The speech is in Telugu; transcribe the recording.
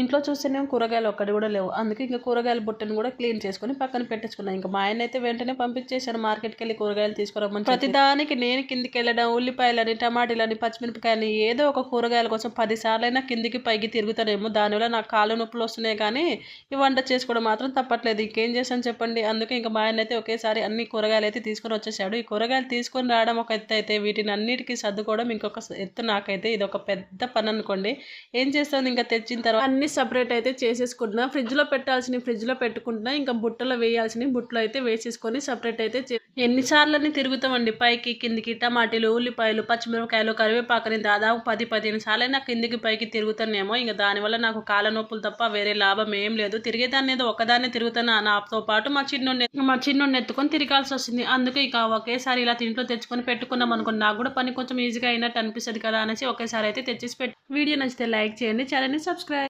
ఇంట్లో చూస్తేనేమో కూరగాయలు ఒక్కటి కూడా లేవు. అందుకే ఇంకా కూరగాయల బుట్టను కూడా క్లీన్ చేసుకొని పక్కన పెట్టేసుకున్నాను ఇంకా మా ఆయన అయితే వెంటనే పంపించేశాను మార్కెట్కి వెళ్ళి కూరగాయలు తీసుకురమ్మని ప్రతిదానికి నేను కిందికి వెళ్ళడం ఉల్లిపాయలని టమాటీలని పచ్చిమిరపకాయలని ఏదో ఒక కూరగాయల కోసం పది సార్లైనా కిందికి పైకి తిరుగుతానేమో. దానివల్ల నాకు కాళ్ళు నొప్పులు వస్తున్నాయి కానీ ఈ వంట చేసుకోవడం మాత్రం తప్పట్లేదు. ఇంకేం చేశాను చెప్పండి? అందుకే ఇంకా మా ఆయన అయితే ఒకేసారి అన్ని కూరగాయలు అయితే తీసుకొని వచ్చేసాడు. ఈ కూరగాయలు తీసుకొని రావడం ఒక ఎత్తు అయితే వీటిని అన్నిటికీ సర్దుకోవడం ఇంకొక ఎత్తు నాకైతే ఇది ఒక పెద్ద పని అనుకోండి. ఏం చేస్తాను ఇంకా తెచ్చిన తర్వాత అన్ని సపరేట్ అయితే చేసేసుకుంటున్నా. ఫ్రిడ్జ్లో పెట్టాల్సిన ఫ్రిడ్జ్లో పెట్టుకుంటున్నా. ఇంకా బుట్టలో వేయాల్సిన బుట్టలో అయితే వేసేసుకొని సపరేట్ అయితే చే- ఎన్నిసార్లని తిరుగుతామండి. పైకి కిందికి టమాటీలు ఉల్లిపాయలు పచ్చిమిరపకాయలు కరివేపాకుని దాదాపు పది పదిహేను సార్లైనా కిందికి పైకి తిరుగుతానేమో ఇంకా దానివల్ల నాకు కాళ్ళ నొప్పులు తప్ప వేరే లాభం ఏం లేదు. తిరిగేదాన్ని ఏదో ఒకదాన్ని తిరుగుతాను నాతో పాటు మా చిన్నోడిని మా చిన్నోడిని ఎత్తుకొని తిరగాల్సి వస్తుంది. అందుకే ఇక ఒకేసారి ఇలా తింట్లో తెచ్చుకొని పెట్టుకున్నాం అనుకోండి. నాకు కూడా పని కొంచెం ఈజీగా అయినట్టు అనిపిస్తుంది కదా అనేసి ఒకేసారి అయితే తెచ్చేసి పెట్టి. వీడియో నచ్చితే లైక్ చేయండి. ఛానల్ని సబ్స్క్రైబ్